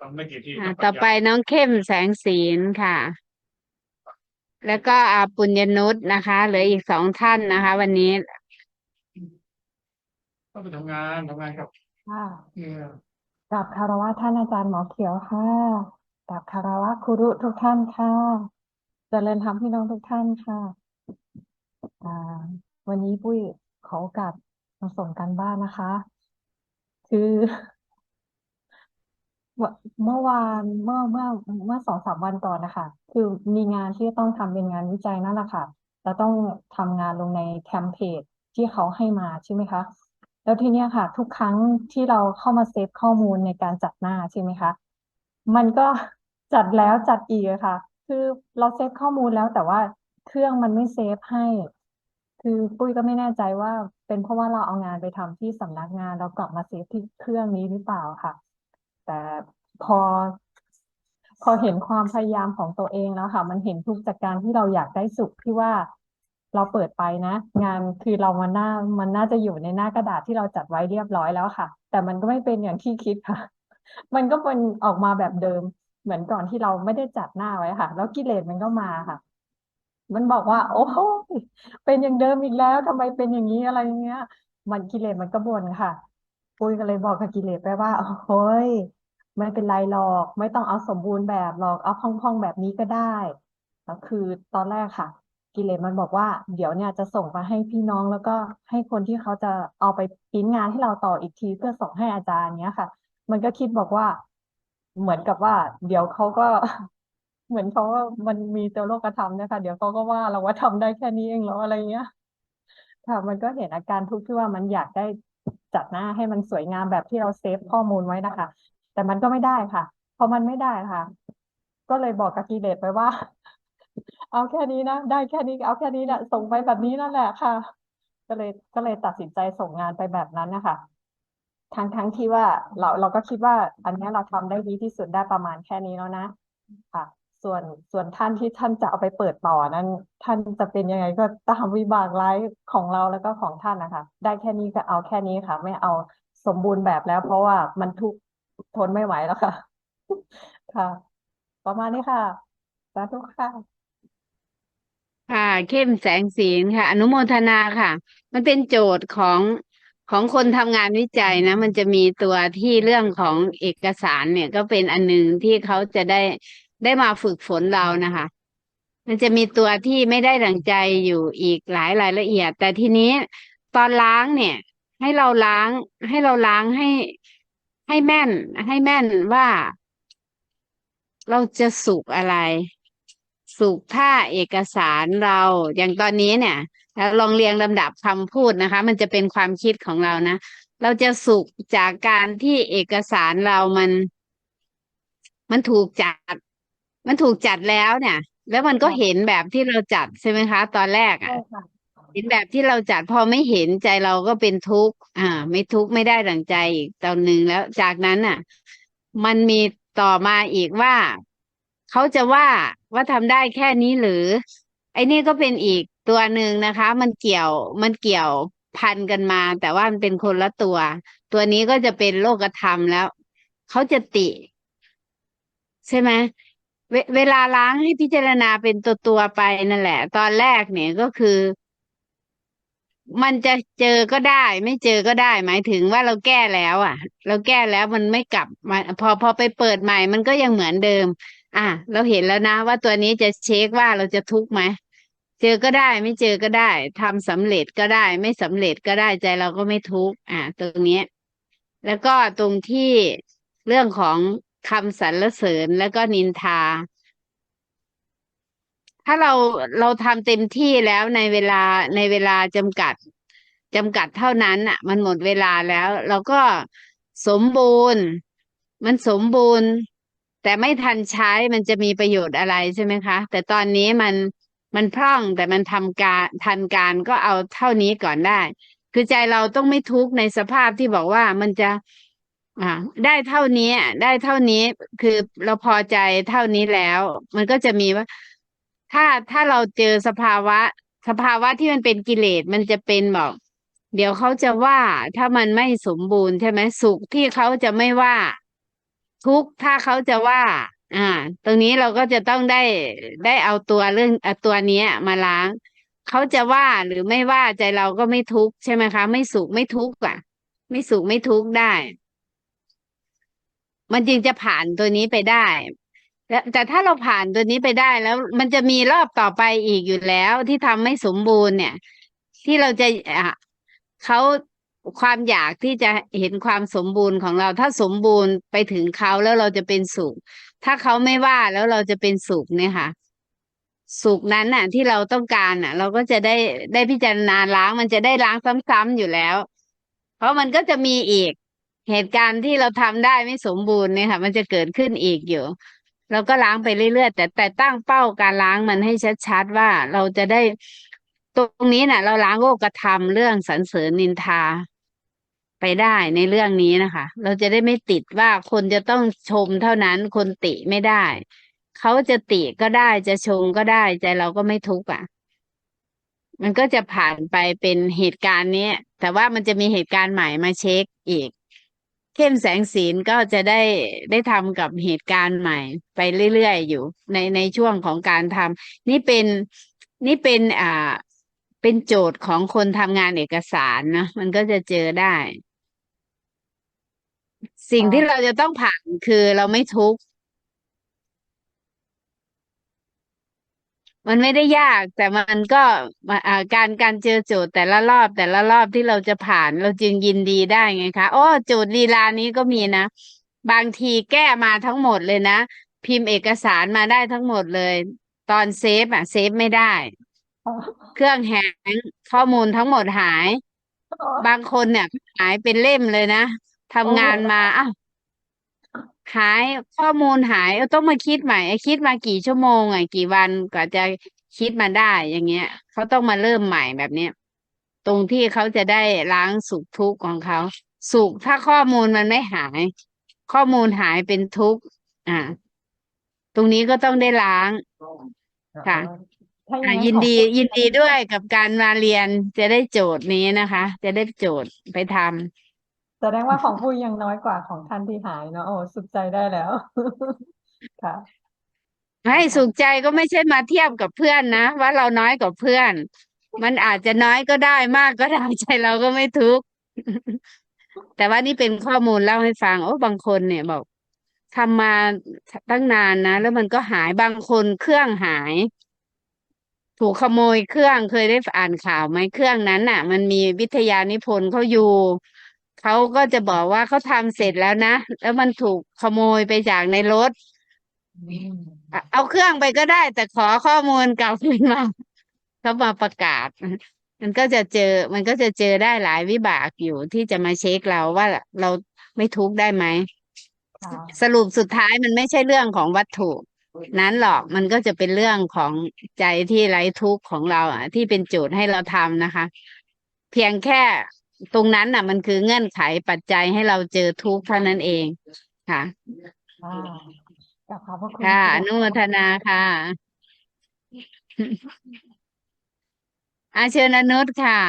ทำไม่กี่ที่อ่าทำต่อประจำไปน้องเข้มแสงศีลค่ะ แล้วก็อาปุญญนุชนะคะเหลืออีกสองท่านนะคะ วันนี้ต้องไปทำงานทำงานกับค่ะเนี่ยกับคารวะท่านอาจารย์หมอเขียวค่ะกับคารวะครูรุทุกท่านค่ะเจริญธรรมพี่น้องทุกท่านค่ะอ่าวันนี้ปุ้ยขอโอกาสมาส่งการบ้านนะคะ คือ เมื่อเมื่อวานเมื่อเมื่อเมื่อสองสามวันก่อนนะคะคือมีงานที่ต้องทำเป็นงานวิจัยนั่นแหละค่ะแล้วต้องทำงานลงในเทมเพลตที่เขาให้มาใช่ไหมคะ แล้วทีเนี้ยค่ะ ทุกครั้งที่เราเข้ามาเซฟข้อมูลในการจัดหน้าใช่ไหมคะมันก็จัดแล้วจัดอีกอะค่ะ คือเราเซฟข้อมูลแล้วแต่ว่าเครื่องมันไม่เซฟให้ คือปุ้ยก็ไม่แน่ใจว่า เป็นเพราะว่าเราเอางานไปทำที่สำนักงานแล้วกลับมาเซฟที่เครื่องนี้หรือเปล่าค่ะ แต่พอ พอเห็นความพยายามของตัวเองแล้วค่ะ มันเห็นทุกจากการที่เราอยากได้สุขที่ว่าเราเปิดไปนะ งานคือเรามันน่ามันน่าจะอยู่ในหน้ากระดาษที่เราจัดไว้เรียบร้อยแล้วค่ะ แต่มันก็ไม่เป็นอย่างที่คิดค่ะ มันก็เป็นออกมาแบบเดิม เหมือนก่อนที่เราไม่ได้จัดหน้าไว้ค่ะ แล้วกิเลสมันก็มาค่ะ มันบอกว่า โอ้เป็นอย่างเดิมอีกแล้วทำไมเป็นอย่างนี้อะไรเงี้ย มันกิเลสมันก็บ่นค่ะปุ้ยก็เลยบอกกับกิเลสไปว่าโอ้ย ไม่เป็นไรหรอก ไม่ต้องเอาสมบูรณ์แบบหรอกเอาพองๆแบบนี้ก็ได้แล้วคือตอนแรกค่ะ กิเลสมันบอกว่า เดี๋ยวเนี่ยจะส่งมาให้พี่น้องแล้วก็ให้คนที่เขาจะเอาไปปริ้นงานให้เราต่ออีกทีเพื่อส่งให้อาจารย์เนี้ยค่ะ มันก็คิดบอกว่าเหมือนกับว่า เดี๋ยวเขาก็เหมือนเขาว่ามันมีตัวโลกธรรมนี่ยค่ะเดี๋ยวเขาก็ว่าเราว่าทำได้แค่นี้เองเหรออะไรเงี้ยค่ะมันก็เห็นอาการทุกข์ที่ว่ามันอยากได้จัดหน้าให้มันสวยงามแบบที่เราเซฟข้อมูลไว้นะคะ แต่มันก็ไม่ได้ค่ะ พอมันไม่ได้ค่ะ ก็เลยบอกกับกิเลสไปว่า เอาแค่นี้นะ ได้แค่นี้ เอาแค่นี้แหละส่งไปแบบนี้นั่นแหละค่ะ ก็เลยก็เลยตัดสินใจส่งงานไปแบบนั้นนะคะทั้งทั้งที่ว่าเราเราก็คิดว่า อันนี้เราทำได้ดีที่สุดได้ประมาณแค่นี้แล้วนะค่ะ ส่วนส่วนท่านที่ท่านจะเอาไปเปิดต่อนั้น ท่านจะเป็นยังไงก็ตามวิบากร้ายของเราแล้วก็ของท่านนะคะ ได้แค่นี้ก็เอาแค่นี้ค่ะ ไม่เอาสมบูรณ์แบบแล้ว เพราะว่ามันทุก ทนไม่ไหวแล้วค่ะ ค่ะ ประมาณนี้ค่ะสาธุค่ะ ค่ะ เข้มแสงศีลค่ะ อนุโมทนาค่ะ มันเป็นโจทย์ของของคนทำงานวิจัยนะ มันจะมีตัวที่เรื่องของเอกสารเนี่ยก็เป็นอันหนึ่งที่เขาจะได้ได้มาฝึกฝนเรานะคะ มันจะมีตัวที่ไม่ได้ดังใจอยู่อีกหลายรายละเอียด แต่ทีนี้ตอนล้างเนี่ย ให้เราล้างให้เราล้างให้ ให้แม่น ให้แม่นว่า เราจะสุขอะไรสุขถ้าเอกสารเราอย่างตอนนี้เนี่ยเราลองเรียงลำดับคำพูดนะคะ มันจะเป็นความคิดของเรานะ เราจะสุขจากการที่เอกสารเรามัน มันถูกจัด มันถูกจัดแล้วเนี่ย แล้วมันก็เห็นแบบที่เราจัดใช่ไหมคะ ตอนแรกอะ่ะ เห็นแบบที่เราจัดพอไม่เห็นใจเราก็เป็นทุกข์อ่า ไม่ทุกข์ไม่ได้ดั่งใจอีกตอนหนึ่งแล้วจากนั้นอะ มันมีต่อมาอีกว่าเขาจะว่าว่าทำได้แค่นี้หรือ ไอ้นี่ก็เป็นอีกตัวหนึ่งนะคะ มันเกี่ยวมันเกี่ยวพันกันมา แต่ว่ามันเป็นคนละตัว ตัวนี้ก็จะเป็นโลกธรรมแล้วเขาจะติ ใช่ไหมเวเวลาล้างให้พิจารณาเป็นตัวตัวไปนั่นแหละ ตอนแรกเนี่ยก็คือ มันจะเจอก็ได้ ไม่เจอก็ได้ หมายถึงว่าเราแก้แล้ว อะ เราแก้แล้วมันไม่กลับมาพอพอไปเปิดใหม่ มันก็ยังเหมือนเดิม อะ เราเห็นแล้วนะ ว่าตัวนี้จะเช็คว่าเราจะทุกข์ไหมเจอก็ได้ไม่เจอก็ได้ทำสำเร็จก็ได้ ไม่สำเร็จก็ได้ใจเราก็ไม่ทุกข์อะ ตรงนี้ แล้วก็ตรงที่เรื่องของคำสรรเสริญแล้วก็นินทา ถ้าเราเราทำเต็มที่แล้วในเวลาในเวลาจำกัดจำกัดเท่านั้นอะ มันหมดเวลาแล้ว เราก็สมบูรณ์ มันสมบูรณ์ แต่ไม่ทันใช้มันจะมีประโยชน์อะไรใช่ไหมคะ แต่ตอนนี้มันมันพร่องแต่มันทำการทันการก็เอาเท่านี้ก่อนได้ คือใจเราต้องไม่ทุกข์ในสภาพที่บอกว่ามันจะอ่าได้เท่านี้ได้เท่านี้คือเราพอใจเท่านี้แล้ว มันก็จะมีว่า ถ้าถ้าเราเจอสภาวะ สภาวะที่มันเป็นกิเลสมันจะเป็นบอก เดี๋ยวเขาจะว่าถ้ามันไม่สมบูรณ์ใช่ไหมสุขที่เขาจะไม่ว่า ทุกถ้าเขาจะว่า อ่า ตรงนี้เราก็จะต้องได้ได้เอาตัวเรื่องอตัวเนี้ย มาล้างเขาจะว่าหรือไม่ว่าใจเราก็ไม่ทุกข์ใช่ไหมคะ ไม่สุขไม่ทุกข์อะ ไม่สุขไม่ทุกข์ได้ มันจึงจะผ่านตัวนี้ไปได้ แล้วแต่ถ้าเราผ่านตัวนี้ไปได้แล้ว มันจะมีรอบต่อไปอีกอยู่แล้ว ที่ทำไม่สมบูรณ์เนี่ย ที่เราจะอะเขาความอยากที่จะเห็นความสมบูรณ์ของเรา ถ้าสมบูรณ์ไปถึงเขาแล้วเราจะเป็นสุข ถ้าเขาไม่ว่าแล้วเราจะเป็นสุขเนี่ยค่ะ สุขนั้นน่ะ ที่เราต้องการน่ะ เราก็จะได้ได้พิจารณาล้าง มันจะได้ล้างซ้ำๆอยู่แล้ว เพราะมันก็จะมีอีกเหตุการณ์ที่เราทำได้ไม่สมบูรณ์เนี่ยค่ะ มันจะเกิดขึ้นอีกอยู่ เราก็ล้างไปเรื่อยๆแต่แต่ตั้งเป้าการล้างมันให้ชัดๆว่าเราจะได้ตรงนี้น่ะ เราล้างโลกธรรมเรื่องสรรเสริญนินทาไปได้ในเรื่องนี้นะคะ เราจะได้ไม่ติดว่าคนจะต้องชมเท่านั้นคนติไม่ได้ เขาจะติก็ได้จะชมก็ได้ใจเราก็ไม่ทุกข์อะ มันก็จะผ่านไปเป็นเหตุการณ์นี้แต่ว่ามันจะมีเหตุการณ์ใหม่มาเช็คอีก เข้มแสงศีลก็จะได้ได้ทำกับเหตุการณ์ใหม่ ไปเรื่อยๆอยู่ ในในช่วงของการทำนี่เป็นนี่เป็นอ่าเป็นโจทย์ของคนทำงานเอกสารนะมันก็จะเจอได้ สิ่งที่เราจะต้องผ่านคือเราไม่ทุกข์ มันไม่ได้ยาก แต่มันก็มาอ่าการการเจอโจทย์แต่ละรอบแต่ละรอบที่เราจะผ่านเราจึงยินดีได้ไงคะโอ้โจทย์ลีลานี้ก็มีนะ บางทีแก้มาทั้งหมดเลยนะ พิมพ์เอกสารมาได้ทั้งหมดเลย ตอนเซฟอะเซฟไม่ได้ เครื่องแฮงก์ข้อมูลทั้งหมดหาย บางคนเนี่ยหายเป็นเล่มเลยนะทำงานมาอ้าว หายข้อมูลหายเออต้องมาคิดใหม่เอ้ยคิดมากี่ชั่วโมงอะกี่วันกว่าจะคิดมาได้อย่างเงี้ยเขาต้องมาเริ่มใหม่แบบเนี้ยตรงที่เขาจะได้ล้างสุขทุกข์ของเขาสุขถ้าข้อมูลมันไม่หาย ข้อมูลหายเป็นทุกข์อ่า ตรงนี้ก็ต้องได้ล้างค่ะถ้าอย่างอะนั้นยินขอบดีคุณยินดีด้วยกับการมาเรียนจะได้โจทย์นี้นะคะ จะได้โจทย์ไปทำ แสดงว่าของผู้ยังน้อยกว่าของท่านที่หายเนาะโอ้สุขใจได้แล้ว ค่ะให้สุขใจก็ไม่ใช่มาเทียบกับเพื่อนนะว่าเราน้อยกว่าเพื่อน มันอาจจะน้อยก็ได้มากก็ได้ใจเราก็ไม่ทุกข์แต่ว่านี่เป็นข้อมูลเล่าให้ฟัง โอ้บางคนเนี่ยบอกทำมาตั้งนานนะ แล้วมันก็หายบางคนเครื่องหาย ถูกขโมยเครื่องเคยได้อ่านข่าวไหมเครื่องนั้นน่ะ มันมีวิทยานิพนธ์เขาอยู่ เขาก็จะบอกว่าเขาทำเสร็จแล้วนะ แล้วมันถูกขโมยไปจากในรถอะเอาเครื่องไปก็ได้ แต่ขอข้อมูลเก่าคืนมาเขามาประกาศ มันก็จะเจอ มันก็จะเจอได้หลายวิบากอยู่ที่จะมาเช็คเราว่าเราไม่ทุกข์ได้ไหมค่ะสรุปสุดท้ายมันไม่ใช่เรื่องของวัตถุ นั้นหรอกมันก็จะเป็นเรื่องของใจที่ไร้ทุกข์ของเราอะ ที่เป็นโจทย์ให้เราทำนะคะ เพียงแค่ ตรงนั้นน่ะ มันคือเงื่อนไขปัจจัยให้เราเจอทุกข์เท่านั้นเองค่ะอ่ากับขอบพระคุณค่ะอค่ะนุโมทนาค่ะ อาเชิญอนุชค่ะ